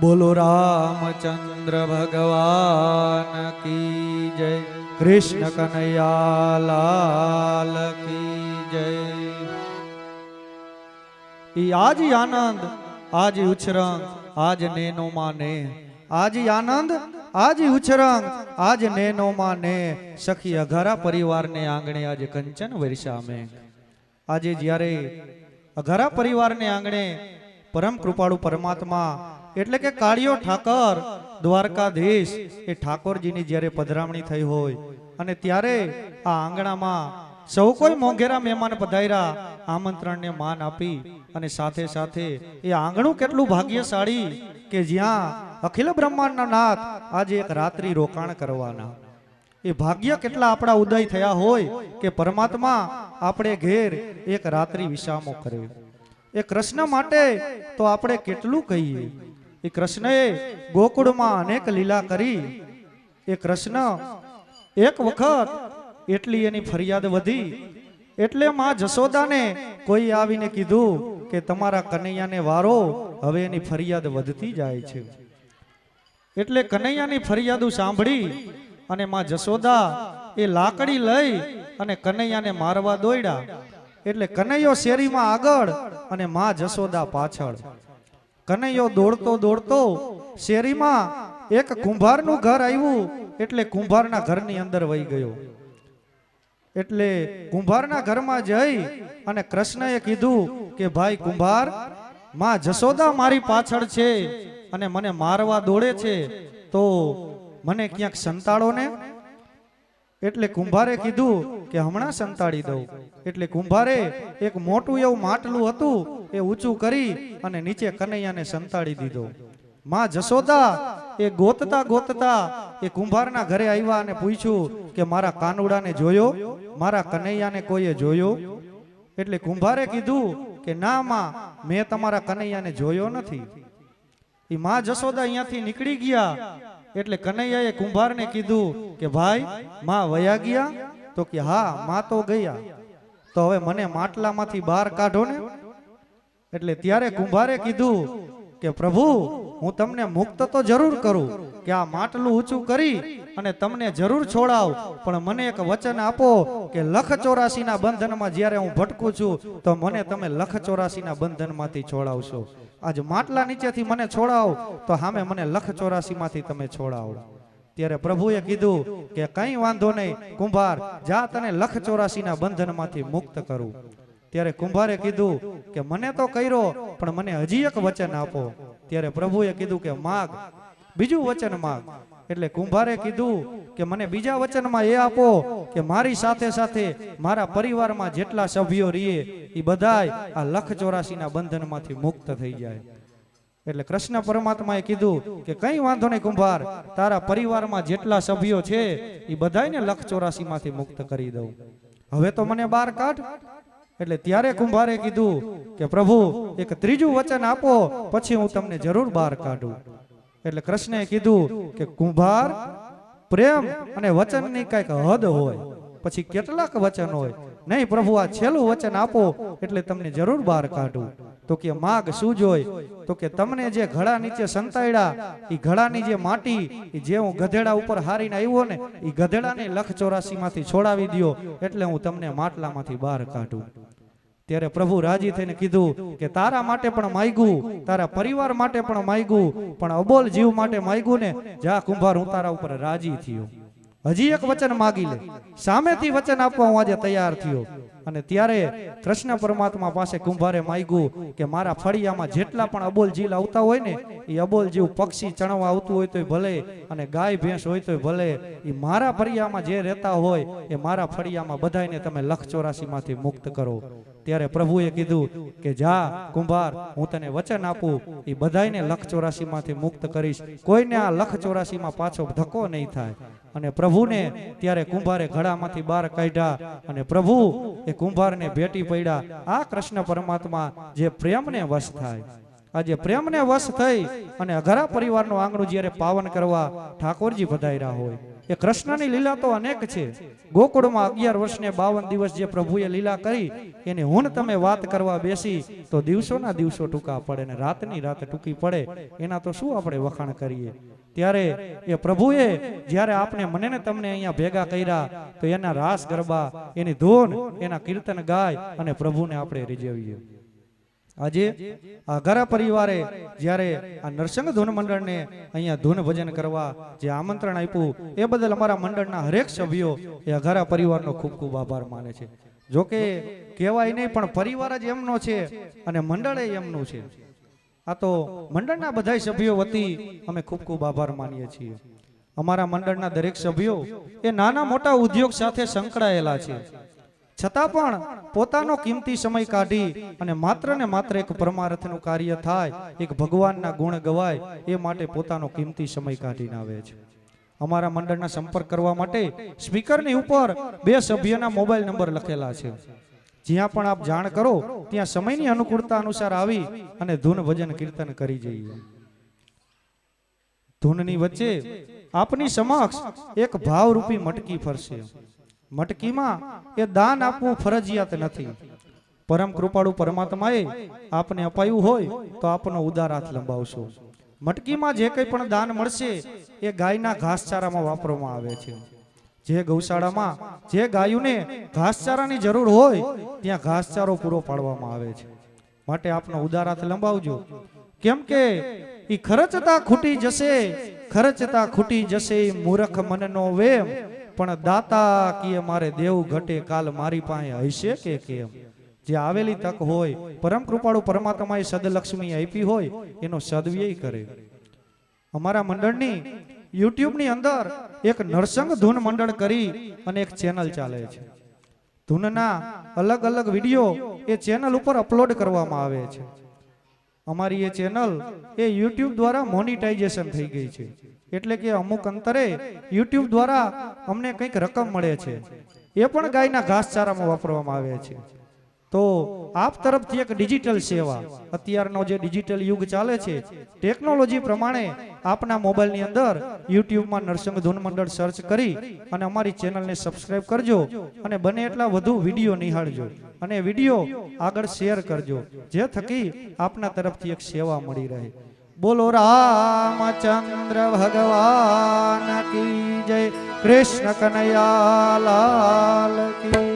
બોલો રામચંદ્ર ભગવાન કી જય. કૃષ્ણ કનૈયા કી જય. આજ આનંદ, આજ ઉછરંગ, આજ નેનો માને. આજ આનંદ, આજ ઉછરંગ, આજ નેનો માને. સખી અઘારા પરિવારને આંગણે આજે કંચન વરસામે આજે જ્યારે અઘારા પરિવારને આંગણે પરમ કૃપાળુ પરમાત્મા એટલે કે કાળિયો ઠાકર, દ્વારકાધીશ, એ ઠાકોરજીની જ્યારે પધરામણી થઈ હોય, અને ત્યારે આ આંગણામાં સૌ કોઈ મોંઘેરા મહેમાન પધાર્યા, આમંત્રણને માન આપી, અને સાથે સાથે એ આંગણું કેટલું ભાગ્યશાળી કે જ્યાં અખિલ બ્રહ્માંડના નાથ આજે એક રાત્રિ રોકાણ કરવાના. એ ભાગ્ય કેટલા આપણા ઉદય થયા હોય કે પરમાત્મા આપણે ઘેર એક રાત્રિ વિશામો કરે એ કૃષ્ણ માટે તો આપણે કેટલું કહીએ? એ કૃષ્ણએ ગોકુળમાં અનેક લીલા કરી. એ કૃષ્ણ એક વખત એટલી એની ફરિયાદ વધી. એટલે માં જશોદાને કોઈ આવીને કીધું કે તમારા કનૈયાને વારો, હવે એની ફરિયાદ વધતી જાય છે. એટલે કનૈયાની ફરિયાદો સાંભળી અને માં જશોદા એ લાકડી લઈ અને કનૈયાને મારવા દોડ્યા એટલે કનૈયો શેરીમાં આગળ અને માં જશોદા પાછળ. કનૈયો દોડતો દોડતો શેરીમાં એક કુંભારનું ઘર આવ્યું, એટલે કુંભારના ઘરની અંદર વહી ગયો. એટલે કુંભારના ઘરમાં જઈ અને કૃષ્ણએ કીધું કે, ભાઈ કુંભાર, માં જશોદા મારી પાછળ છે અને મને મારવા દોડે છે, તો મને ક્યાંક સંતાડો ને. એટલે કુંભારે કીધું કે હમણાં સંતાડી દઉં. એટલે કુંભારે એક મોટું એવું માટલું હતું, એ ઊંચું કરી અને નીચે કનૈયાને સંતાડી દીધો. માં જશોદા, એ ગોતતા ગોતતા એ કુંભારના ઘરે આવ્યા અને પૂછ્યું કે મારા કાનુડાને જોયો? મારા કનૈયાને કોઈએ જોયો? એટલે કુંભારે કીધું કે ના માં, મેં તમારા કનૈયાને જોયો નથી. એ માં જશોદા અહીંયાથી નીકળી ગયા એટલે કનૈયાએ કુંભારને કીધું કે, ભાઈ, માં વયા ગયા? તો કે, હા, માં તો ગયા. તો હવે મને માટલામાંથી બહાર કાઢો ને. એટલે ત્યારે કુંભારે કીધું કે, પ્રભુ હું તમને મુક્ત તો જરૂર કરું કે આ માટલું ઊંચું કરી અને તમને જરૂર છોડાવ. પણ મને એક વચન આપો કે લખ ચોરાસીના બંધનમાં જ્યારે હું ભટકું છું, તો મને તમે લખ ચોરાસીના બંધનમાંથી છોડાવશો. આજ માટલા નીચેથી મને છોડાવ, તો સામે મને લખ ચોરાસીમાંથી તમે છોડાવો. ત્યારે પ્રભુએ કીધું કે કઈ વાંધો નહીં, કુંભાર, જા તને લખ ચોરાસીના બંધનમાંથી મુક્ત કરું. ત્યારે કુંભારે કીધું કે મને તો કર્યો, પણ મને હજી એક વચન આપો. ત્યારે પ્રભુએ કીધું કે, માગ. બીજું વચન માગ. એટલે કુંભારે કીધું કે, મને બીજા વચનમાં એ આપો કે મારી સાથે સાથે મારા પરિવારમાં જેટલા સભ્યો રહીએ એ બધાય આ લખ ચોરાસીના બંધનમાંથી મુક્ત થઈ જાય. એટલે કૃષ્ણ પરમાત્માએ કીધું કે, કઈ વાંધો નહીં કુંભાર, તારા પરિવારમાં જેટલા સભ્યો છે એ બધાને લખ ચોરાસીમાંથી મુક્ત કરી દઉં. હવે તો મને બહાર કાઢ. એટલે ત્યારે કુંભારે કીધું કે, પ્રભુ, એક ત્રીજું વચન આપો, પછી હું તમને જરૂર બહાર કાઢું. એટલે કૃષ્ણએ કીધું કે, કુંભાર, પ્રેમ અને વચનની કંઈક હદ હોય, પછી કેટલાક વચન હોય. નહીં પ્રભુ, આ છેલ્લું વચન આપો, એટલે તમને જરૂર બહાર કાઢું. તો કે માગ શું જોઈ? તો કે તમને જે ઘડા નીચે સંતાડ્યા એ ઘડાની જે માટી જે હું ગધેડા ઉપર હારીને આવ્યો ને એ ગધેડાને લખ ચોરાસી માંથી છોડાવી દો એટલે હું તમને માટલામાંથી બહાર કાઢું. ત્યારે પ્રભુ રાજી થઈને કીધું કે તારા માટે પણ માગ્યું, તારા પરિવાર માટે પણ માગ્યું, પણ અબોલ જીવ માટે માગ્યું ને, જા કુંભાર હું તારા ઉપર રાજી થયો. હજી એક વચન માગી લે. સામેથી વચન આપવા હું આજે તૈયાર થયો. અને ત્યારે કૃષ્ણ પરમાત્મા પાસે કુંભારે માગ્યું કે મારા ફળિયામાં જેટલા પણ અબોલ જીલ આવતા હોય ને, એ અબોલ જીવ પક્ષી ચણવા આવતું હોય તોય ભલે અને ગાય ભેંસ હોય તોય ભલે, એ મારા ફળિયામાં જે રહેતા હોય, એ મારા ફળિયામાં બધાને તમે લખ ચોરાસીમાંથી મુક્ત કરો. ત્યારે પ્રભુએ કીધું કે જા કુંભાર, હું તને વચન આપું, એ બધાને લખ ચોરાસીમાંથી મુક્ત કરીશ. કોઈને આ લખ ચોરાસીમાં પાછો ધક્કો નહીં થાય. અને પ્રભુને ત્યારે કુંભારે ઘડામાંથી બહાર કાઢ્યા અને પ્રભુ એ કુંભારને ભેટી પડ્યા. આ કૃષ્ણ પરમાત્મા જે પ્રેમને વશ થાય. આજે પ્રેમને વશ થઈ અને અઘરા પરિવારનું આંગણું જ્યારે પાવન કરવા ઠાકોરજી પધાર્યા હોય. એ કૃષ્ણની લીલા તો અનેક છે. ગોકુળમાં અગિયાર વર્ષને બાવન દિવસ જે પ્રભુએ લીલા કરી, એની હું તમે વાત કરવા બેસી, તો દિવસોના દિવસો ટૂંકા પડે ને રાતની રાત ટૂંકી પડે. એના તો શું આપણે વખાણ કરીએ? ત્યારે એ પ્રભુએ જ્યારે આપણે મને ને તમને અહીંયા ભેગા કર્યા, તો એના રાસ ગરબા, એની ધૂન, એના કીર્તન ગાય અને પ્રભુને આપણે રીઝવીએ. આજે આ પરિવારે જ્યારે આ નરસંગ ધૂન મંડળને અહીંયા ધૂન ભજન કરવા જે આમંત્રણ આપ્યું, એ બદલ અમારા મંડળના હરેક સભ્યો એ અઘારા પરિવારનો ખૂબ ખૂબ આભાર માને છે. જોકે કહેવાય નહીં, પણ પરિવાર જ એમનો છે અને મંડળ એ એમનું છે. આ તો મંડળના બધા સભ્યો વતી અમે ખૂબ ખૂબ આભાર માનીએ છીએ. અમારા મંડળના દરેક સભ્યો એ નાના મોટા ઉદ્યોગ સાથે સંકળાયેલા છે. છતાં પણ પોતાનો કિંમતી સમય કાઢી અને માત્ર ને માત્ર એક પરમાર્થનું કાર્ય થાય, એક ભગવાનના ગુણ ગવાય, એ માટે પોતાનો કિંમતી સમય કાઢીને આવે છે. અમારા મંડળના સંપર્ક કરવા માટે સ્પીકરની ઉપર બે સભ્યના મોબાઈલ નંબર લખેલા છે. જ્યાં પણ આપ જાણ કરો, ત્યાં સમયની અનુકૂળતા અનુસાર આવી અને ધૂન ભજન કીર્તન કરી જઈએ. ધૂનની વચ્ચે આપની સમક્ષ એક ભાવરૂપી મટકી ફરશે. મટકીમાં એ દાન આપવું ફરજિયાત નથી. પરમ કૃપાળુ પરમાત્માએ આપને અપાયું હોય તો આપનો ઉદાર હાથ લંબાવશો. મટકીમાં જે કંઈ પણ દાન મળશે, એ ગાયના ઘાસચારામાં વાપરવામાં આવે છે. જે ગૌશાળામાં જે ગાયોને ઘાસચારાની જરૂર હોય, ત્યાં ઘાસચારો પૂરો પાડવામાં આવે છે. માટે આપનો ઉદાર હાથ લંબાવજો. કેમ કે ઈ ખર્ચતા ખૂટી જશે, ખર્ચતા ખૂટી જશે મૂર્ખ મનનો વેમ. પણ દાતા કીએ મારે દેવ ઘટે કાલ મારી પાસે હશે કે કેમ? જે આવેલી તક હોય, પરમ કૃપાળુ પરમાત્માએ સદલક્ષ્મી આપી હોય, એનો સદવ્યય કરે. અમારા મંડળની યુટ્યુબની અંદર એક નરસંગ ધૂન મંડળ કરી અને એક ચેનલ ચાલે છે. ધૂનના અલગ અલગ વીડિયો એ ચેનલ ઉપર અપલોડ કરવામાં આવે છે. અમારી એ ચેનલ એ યુટ્યુબ દ્વારા મોનિટાઇઝેશન થઈ ગઈ છે. એટલે કે અમુક અંતરે યુટ્યુબ દ્વારા અમને કંઈક રકમ મળે છે. એ પણ ગાયના ઘાસચારામાં વાપરવામાં આવે છે. તો આપ તરફથી એક ડિજિટલ સેવા. અત્યારનો જે ડિજિટલ યુગ ચાલે છે ટેકનોલોજી પ્રમાણે આપના મોબાઈલની અંદર યુટ્યુબમાં નરસિંહ ધૂન મંડળ સર્ચ કરી અને અમારી ચેનલને સબસ્ક્રાઇબ કરજો અને બને એટલા વધુ વીડિયો નિહાળજો અને વીડિયો આગળ શેર કરજો, જે થકી આપના તરફથી એક સેવા મળી રહે. બોલો રામચંદ્ર ભગવાન કી જય, કૃષ્ણ કનૈયા લાલ કી